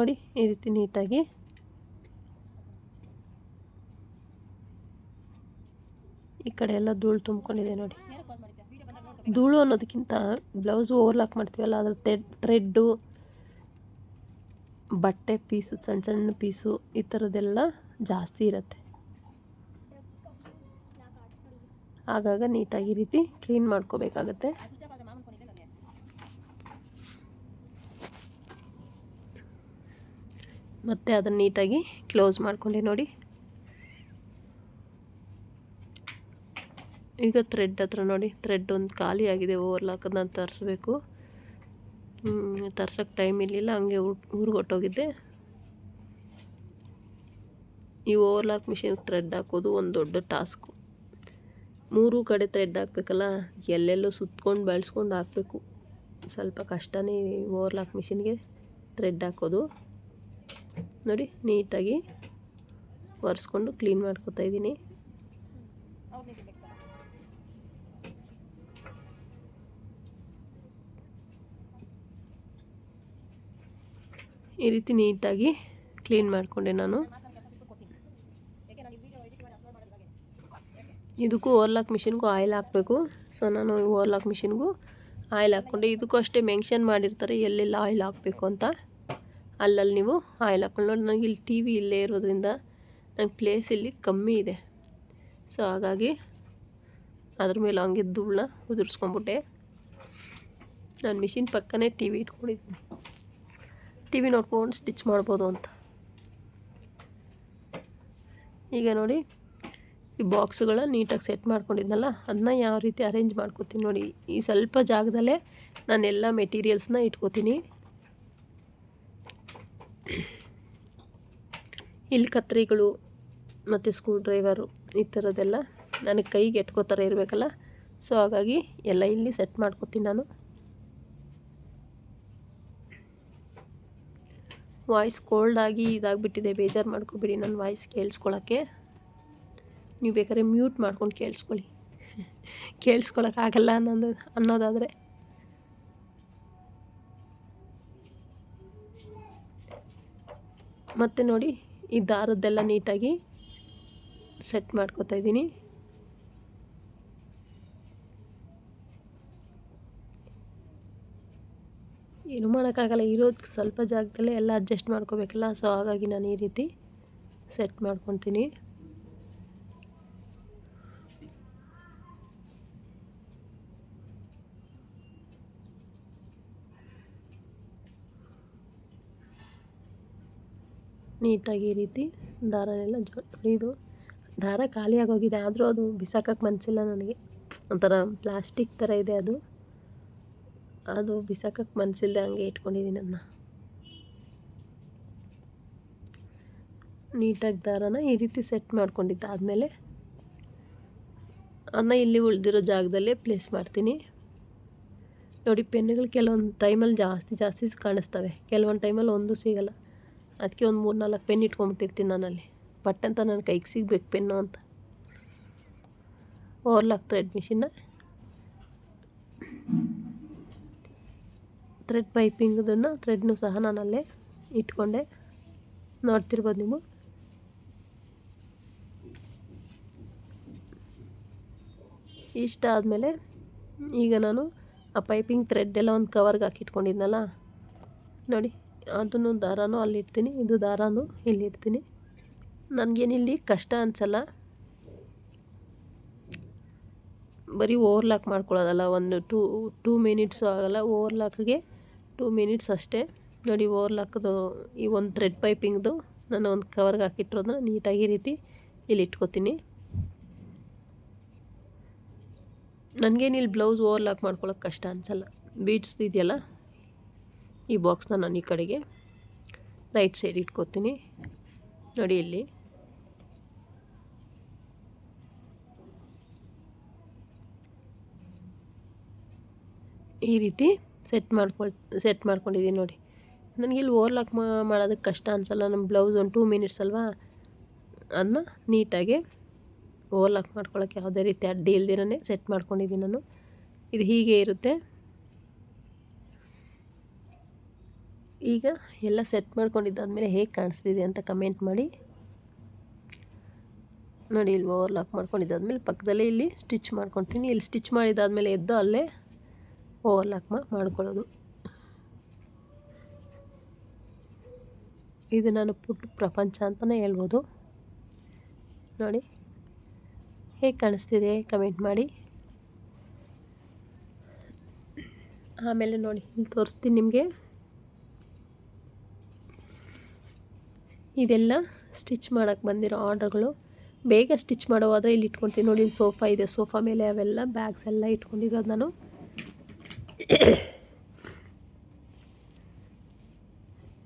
ನೋಡಿ ಈ ರೀತಿ ನೀಟಾಗಿ. ಈ ಕಡೆ ಎಲ್ಲ ಧೂಳು ತುಂಬ್ಕೊಂಡಿದೆ ನೋಡಿ. ಧೂಳು ಅನ್ನೋದಕ್ಕಿಂತ ಬ್ಲೌಸು ಓವರ್ಲಾಕ್ ಮಾಡ್ತೀವಲ್ಲ ಅದ್ರ ಥ್ರೆಡ್ ಥ್ರೆಡ್ಡು, ಬಟ್ಟೆ ಪೀಸು ಸಣ್ಣ ಸಣ್ಣ ಪೀಸು, ಈ ಥರದ್ದೆಲ್ಲ ಜಾಸ್ತಿ ಇರುತ್ತೆ. ಆಗಾಗ ನೀಟಾಗಿ ರೀತಿ ಕ್ಲೀನ್ ಮಾಡ್ಕೋಬೇಕಾಗತ್ತೆ. ಮತ್ತೆ ಅದನ್ನು ನೀಟಾಗಿ ಕ್ಲೋಸ್ ಮಾಡಿಕೊಂಡೆ ನೋಡಿ. ಈಗ ಥ್ರೆಡ್ ಹತ್ರ ನೋಡಿ ಥ್ರೆಡ್ ಒಂದು ಖಾಲಿ ಆಗಿದೆ ಓವರ್ಲಾಕ್ ನಾನು ತರಿಸ್ಬೇಕು. ತರ್ಸೋಕ್ಕೆ ಟೈಮ್ ಇರಲಿಲ್ಲ, ಹಂಗೆ ಊರಿಗೊಟ್ಟೋಗಿದ್ದೆ ಈ ಓವರ್ಲಾಕ್ ಮಿಷಿನ್ ಥ್ರೆಡ್ ಹಾಕೋದು ಒಂದು ದೊಡ್ಡ ಟಾಸ್ಕು ಮೂರು ಕಡೆ ಥ್ರೆಡ್ ಹಾಕಬೇಕಲ್ಲ, ಎಲ್ಲೆಲ್ಲೋ ಸುತ್ಕೊಂಡು ಬೆಳೆಸ್ಕೊಂಡು ಹಾಕಬೇಕು. ಸ್ವಲ್ಪ ಕಷ್ಟನೇ ಓವರ್ಲಾಕ್ ಮಿಷಿನ್ಗೆ ಥ್ರೆಡ್ ಹಾಕೋದು. ನೋಡಿ, ನೀಟಾಗಿ ಒರೆಸ್ಕೊಂಡು ಕ್ಲೀನ್ ಮಾಡ್ಕೊತಾ ಇದ್ದೀನಿ. ಈ ರೀತಿ ನೀಟಾಗಿ ಕ್ಲೀನ್ ಮಾಡಿಕೊಂಡೆ ನಾನು. ಇದಕ್ಕೂ ಓರ್ಲಾಕ್ ಮಿಷಿನ್ಗೂ ಆಯಿಲ್ ಹಾಕಬೇಕು. ಸೊ ನಾನು ಓರ್ಲಾಕ್ ಮಿಷಿನ್ಗೂ ಆಯಿಲ್ ಹಾಕ್ಕೊಂಡೆ. ಇದಕ್ಕೂ ಅಷ್ಟೇ ಮೆನ್ಷನ್ ಮಾಡಿರ್ತಾರೆ ಎಲ್ಲೆಲ್ಲ ಆಯಿಲ್ ಹಾಕಬೇಕು ಅಂತ. ಅಲ್ಲಲ್ಲಿ ನೀವು ಆಯಿಲ್ ಹಾಕ್ಕೊಂಡು ನೋಡಿ. ನನಗೆ ಇಲ್ಲಿ ಟಿ ವಿ ಇಲ್ಲೇ ಇರೋದ್ರಿಂದ ನಂಗೆ ಪ್ಲೇಸ್ ಇಲ್ಲಿ ಕಮ್ಮಿ ಇದೆ. ಸೊ ಹಾಗಾಗಿ ಅದ್ರ ಮೇಲೆ ಹಂಗೆ ಧೂಳನ್ನ ಉದುರಿಸ್ಕೊಂಬಿಟ್ಟೆ ನಾನು ಮಿಷಿನ್ ಪಕ್ಕನೇ ಟಿ ವಿ ಇಟ್ಕೊಂಡಿದ್ದೀನಿ. ಟಿ ವಿ ನೋಡ್ಕೊಂಡು ಸ್ಟಿಚ್ ಮಾಡ್ಬೋದು ಅಂತ. ಈಗ ನೋಡಿ, ಈ ಬಾಕ್ಸುಗಳ ನೀಟಾಗಿ ಸೆಟ್ ಮಾಡ್ಕೊಂಡಿದ್ನಲ್ಲ, ಅದನ್ನ ಯಾವ ರೀತಿ ಅರೇಂಜ್ ಮಾಡ್ಕೋತೀನಿ ನೋಡಿ. ಈ ಸ್ವಲ್ಪ ಜಾಗದಲ್ಲೇ ನಾನು ಎಲ್ಲ ಮೆಟೀರಿಯಲ್ಸ್ನ ಇಟ್ಕೋತೀನಿ. ಇಲ್ಲಿ ಕತ್ರಿಗಳು ಮತ್ತು ಸ್ಕ್ರೂ ಡ್ರೈವರು ಈ ಥರದ್ದೆಲ್ಲ ನನಗೆ ಕೈಗೆ ಎಟ್ಕೋ ಇರಬೇಕಲ್ಲ. ಸೊ ಹಾಗಾಗಿ ಎಲ್ಲ ಇಲ್ಲಿ ಸೆಟ್ ಮಾಡ್ಕೋತೀನಿ ನಾನು. ವಾಯ್ಸ್ ಕೋಲ್ಡ್ ಆಗಿ ಇದಾಗಿಬಿಟ್ಟಿದೆ, ಬೇಜಾರು ಮಾಡ್ಕೋಬಿಡಿ ನನ್ನ ವಾಯ್ಸ್ ಕೇಳಿಸ್ಕೊಳ್ಳೋಕ್ಕೆ ನೀವು ಬೇಕಾದ್ರೆ ಮ್ಯೂಟ್ ಮಾಡ್ಕೊಂಡು ಕೇಳಿಸ್ಕೊಳ್ಳಿ. ಕೇಳಿಸ್ಕೊಳಕ್ಕಾಗಲ್ಲ ಅನ್ನೋದು, ಅನ್ನೋದಾದರೆ. ಮತ್ತು ನೋಡಿ ಈ ದಾರದ್ದೆಲ್ಲ ನೀಟಾಗಿ ಸೆಟ್ ಮಾಡ್ಕೋತಾ ಇದ್ದೀನಿ. ಏನು ಮಾಡೋಕ್ಕಾಗಲ್ಲ ಇರೋದು ಸ್ವಲ್ಪ ಜಾಗದಲ್ಲೇ ಎಲ್ಲ ಅಡ್ಜಸ್ಟ್ ಮಾಡ್ಕೋಬೇಕಲ್ಲ ಸೊ ಹಾಗಾಗಿ ನಾನು ಈ ರೀತಿ ಸೆಟ್ ಮಾಡ್ಕೊತೀನಿ. ನೀಟಾಗಿ ಈ ರೀತಿ ದಾರನೆಲ್ಲ ಜೋ, ಇದು ದಾರ ಖಾಲಿಯಾಗೋಗಿದೆ ಆದರೂ ಅದು ಬಿಸಾಕಕ್ಕೆ ಮನಸ್ಸಿಲ್ಲ ನನಗೆ. ಒಂಥರ ಪ್ಲಾಸ್ಟಿಕ್ ಥರ ಇದೆ ಅದು. ಅದು ಬಿಸಾಕಕ್ಕೆ ಮನಸ್ಸಿಲ್ಲದೆ ಹಂಗೆ ಇಟ್ಕೊಂಡಿದ್ದೀನಿ ಅದನ್ನ. ನೀಟಾಗಿ ದಾರನ ಈ ರೀತಿ ಸೆಟ್ ಮಾಡ್ಕೊಂಡಿದ್ದಾದಮೇಲೆ ಅದನ್ನ ಇಲ್ಲಿ ಉಳಿದಿರೋ ಜಾಗದಲ್ಲೇ ಪ್ಲೇಸ್ ಮಾಡ್ತೀನಿ. ನೋಡಿ, ಪೆನ್ನುಗಳು ಕೆಲವೊಂದು ಟೈಮಲ್ಲಿ ಜಾಸ್ತಿ ಜಾಸ್ತಿ ಕಾಣಿಸ್ತವೆ. ಕೆಲವೊಂದು ಟೈಮಲ್ಲಿ ಒಂದು ಸಿಗಲ್ಲ. ಅದಕ್ಕೆ ಒಂದು ಮೂರು ನಾಲ್ಕು ಪೆನ್ ಇಟ್ಕೊಂಬಿಟ್ಟಿರ್ತೀನಿ ನಾನಲ್ಲಿ. ಪಟ್ ಅಂತ ನನ್ನ ಕೈಗೆ ಸಿಗ್ಬೇಕು ಪೆನ್ನು ಅಂತ. ಓವರ್ಲಾಕ್ ಥ್ರೆಡ್ ಮಿಷಿನ್ನ ಥ್ರೆಡ್ ಪೈಪಿಂಗ್ದನ್ನು ಥ್ರೆಡ್ನು ಸಹ ನಾನಲ್ಲೇ ಇಟ್ಕೊಂಡೆ. ನೋಡ್ತಿರ್ಬೋದು ನೀವು. ಇಷ್ಟ ಆದಮೇಲೆ ಈಗ ನಾನು ಆ ಪೈಪಿಂಗ್ ಥ್ರೆಡ್ ಎಲ್ಲ ಒಂದು ಕವರ್ಗೆ ಹಾಕಿಟ್ಕೊಂಡಿದ್ನಲ್ಲ. ನೋಡಿ. ಅದನ್ನು ದಾರನೂ ಅಲ್ಲಿಡ್ತೀನಿ, ಇದು ದಾರನೂ ಇಲ್ಲಿಡ್ತೀನಿ. ನನಗೇನಿಲ್ಲಿ ಕಷ್ಟ ಅನಿಸಲ್ಲ. ಬರೀ ಓವರ್ಲಾಕ್ ಮಾಡ್ಕೊಳ್ಳೋದಲ್ಲ, ಒಂದು ಟೂ ಟೂ ಮಿನಿಟ್ಸು ಆಗೋಲ್ಲ ಓವರ್ಲಾಕ್ಗೆ ಟೂ ಮಿನಿಟ್ಸ್ ಅಷ್ಟೇ. ನೋಡಿ ಓವರ್ಲಾಕ್ದು ಈ ಒಂದು ಥ್ರೆಡ್ ಪೈಪಿಂಗ್ದು ನಾನು ಒಂದು ಕವರ್ಗೆ ಹಾಕಿಟ್ಟಿರೋದನ್ನ ನೀಟಾಗಿ ರೀತಿ ಇಲ್ಲಿ ಇಟ್ಕೋತೀನಿ. ನನಗೇನಿಲ್ಲಿ ಬ್ಲೌಸ್ ಓವರ್ಲಾಕ್ ಮಾಡ್ಕೊಳ್ಳೋಕೆ ಕಷ್ಟ ಅನಿಸಲ್ಲ. ಬೀಡ್ಸ್ ಇದೆಯಲ್ಲ? ಈ ಬಾಕ್ಸ್ನ ನಾನು ಈ ಕಡೆಗೆ ರೈಟ್ ಸೈಡ್ ಇಟ್ಕೋತೀನಿ. ನೋಡಿ ಇಲ್ಲಿ. ಈ ರೀತಿ ಸೆಟ್ ಮಾಡ್ಕೊಳ್ ಸೆಟ್ ಮಾಡ್ಕೊಂಡಿದ್ದೀನಿ ನೋಡಿ. ನನಗೆ ಇಲ್ಲಿ ಓವರ್ಲಾಕ್ ಮಾಡೋದಕ್ಕೆ ಕಷ್ಟ ಅನಿಸಲ್ಲ. ನಮ್ಮ ಬ್ಲೌಸ್ ಒಂದು ಟೂ ಮಿನಿಟ್ಸ್ ಅಲ್ವಾ? ಅದನ್ನ ನೀಟಾಗಿ ಓವರ್ಲಾಕ್ ಮಾಡ್ಕೊಳ್ಳೋಕ್ಕೆ ಯಾವುದೇ ರೀತಿ ಅಡ್ಡಿ ಇಲ್ದಿರೇ ಸೆಟ್ ಮಾಡ್ಕೊಂಡಿದ್ದೀನಿ ನಾನು. ಇದು ಹೀಗೆ ಇರುತ್ತೆ. ಈಗ ಎಲ್ಲ ಸೆಟ್ ಮಾಡ್ಕೊಂಡಿದ್ದಾದಮೇಲೆ ಹೇಗೆ ಕಾಣಿಸ್ತಿದೆ ಅಂತ ಕಮೆಂಟ್ ಮಾಡಿ. ನೋಡಿ, ಇಲ್ಲಿ ಓವರ್ಲಾಕ್ ಮಾಡ್ಕೊಂಡಿದ್ದಾದಮೇಲೆ ಪಕ್ಕದಲ್ಲೇ ಇಲ್ಲಿ ಸ್ಟಿಚ್ ಮಾಡ್ಕೊತೀನಿ. ಇಲ್ಲಿ ಸ್ಟಿಚ್ ಮಾಡಿದಾದಮೇಲೆ ಎದ್ದು ಅಲ್ಲೇ ಓವರ್ಲಾಕ್ ಮಾಡ್ಕೊಳ್ಳೋದು. ಇದು ನಾನು ಪುಟ್ಟ ಪ್ರಪಂಚ ಅಂತಲೇ ಹೇಳ್ಬೋದು. ನೋಡಿ, ಹೇಗೆ ಕಾಣಿಸ್ತಿದೆ ಕಮೆಂಟ್ ಮಾಡಿ. ಆಮೇಲೆ ನೋಡಿ, ಇಲ್ಲಿ ತೋರಿಸ್ತೀನಿ ನಿಮಗೆ. ಇದೆಲ್ಲ ಸ್ಟಿಚ್ ಮಾಡೋಕ್ಕೆ ಬಂದಿರೋ ಆರ್ಡರ್ಗಳು. ಬೇಗ ಸ್ಟಿಚ್ ಮಾಡೋವಾದರೆ ಇಲ್ಲಿ ಇಟ್ಕೊಳ್ತೀನಿ. ನೋಡಿ, ಇಲ್ಲಿ ಸೋಫಾ ಇದೆ. ಸೋಫಾ ಮೇಲೆ ಅವೆಲ್ಲ ಬ್ಯಾಗ್ಸ್ ಎಲ್ಲ ಇಟ್ಕೊಂಡಿರೋದು ನಾನು.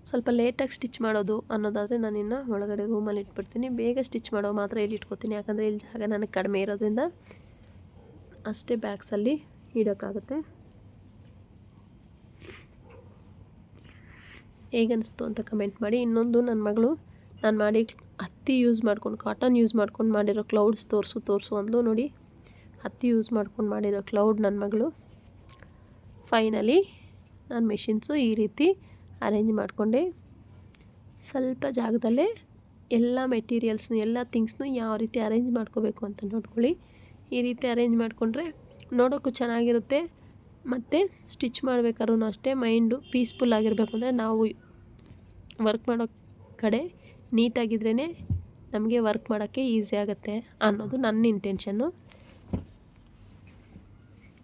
ಸ್ವಲ್ಪ ಲೇಟಾಗಿ ಸ್ಟಿಚ್ ಮಾಡೋದು ಅನ್ನೋದಾದರೆ ನಾನು ಇನ್ನು ಒಳಗಡೆ ರೂಮಲ್ಲಿ ಇಟ್ಬಿಡ್ತೀನಿ. ಬೇಗ ಸ್ಟಿಚ್ ಮಾಡೋ ಮಾತ್ರ ಇಲ್ಲಿ ಇಟ್ಕೊತೀನಿ ಯಾಕಂದರೆ ಇಲ್ಲಿ ಜಾಗ ನನಗೆ ಕಡಿಮೆ ಇರೋದ್ರಿಂದ ಅಷ್ಟೇ ಬ್ಯಾಗ್ಸಲ್ಲಿ ಇಡೋಕ್ಕಾಗುತ್ತೆ. ಹೇಗನ್ನಿಸ್ತು ಅಂತ ಕಮೆಂಟ್ ಮಾಡಿ. ಇನ್ನೊಂದು ನನ್ನ ಮಗಳು, ನಾನು ಮಾಡಿ ಹತ್ತಿ ಯೂಸ್ ಮಾಡ್ಕೊಂಡು ಕಾಟನ್ ಯೂಸ್ ಮಾಡ್ಕೊಂಡು ಮಾಡಿರೋ ಕ್ಲೌಡ್ಸ್ ತೋರಿಸು ತೋರಿಸು ಅಂದು ನೋಡಿ. ಹತ್ತಿ ಯೂಸ್ ಮಾಡ್ಕೊಂಡು ಮಾಡಿರೋ ಕ್ಲೌಡ್ ನನ್ನ ಮಗಳು. ಫೈನಲಿ ನಾನು ಮೆಷಿನ್ಸು ಈ ರೀತಿ ಅರೇಂಜ್ ಮಾಡಿಕೊಂಡೆ. ಸ್ವಲ್ಪ ಜಾಗದಲ್ಲೇ ಎಲ್ಲ ಮೆಟೀರಿಯಲ್ಸ್ನು ಎಲ್ಲ ಥಿಂಗ್ಸ್ನು ಯಾವ ರೀತಿ ಅರೇಂಜ್ ಮಾಡ್ಕೋಬೇಕು ಅಂತ ನೋಡ್ಕೊಳ್ಳಿ. ಈ ರೀತಿ ಅರೇಂಜ್ ಮಾಡಿಕೊಂಡ್ರೆ ನೋಡೋಕ್ಕೂ ಚೆನ್ನಾಗಿರುತ್ತೆ. ಮತ್ತು ಸ್ಟಿಚ್ ಮಾಡಬೇಕಾದ್ರೂ ಅಷ್ಟೇ ಮೈಂಡು ಪೀಸ್ಫುಲ್ ಆಗಿರಬೇಕು ಅಂದರೆ ನಾವು ವರ್ಕ್ ಮಾಡೋ ಕಡೆ ನೀಟಾಗಿದ್ರೇ ನಮಗೆ ವರ್ಕ್ ಮಾಡೋಕ್ಕೆ ಈಸಿ ಆಗುತ್ತೆ ಅನ್ನೋದು ನನ್ನ ಇಂಟೆನ್ಷನ್ನು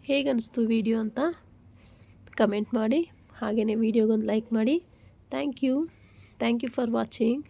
ಹೇಗನ್ನಿಸ್ತು ವಿಡಿಯೋ ಅಂತ ಕಮೆಂಟ್ ಮಾಡಿ ಹಾಗೆಯೇ ವೀಡಿಯೋಗೊಂದು ಲೈಕ್ ಮಾಡಿ. Thank you. Thank you for watching.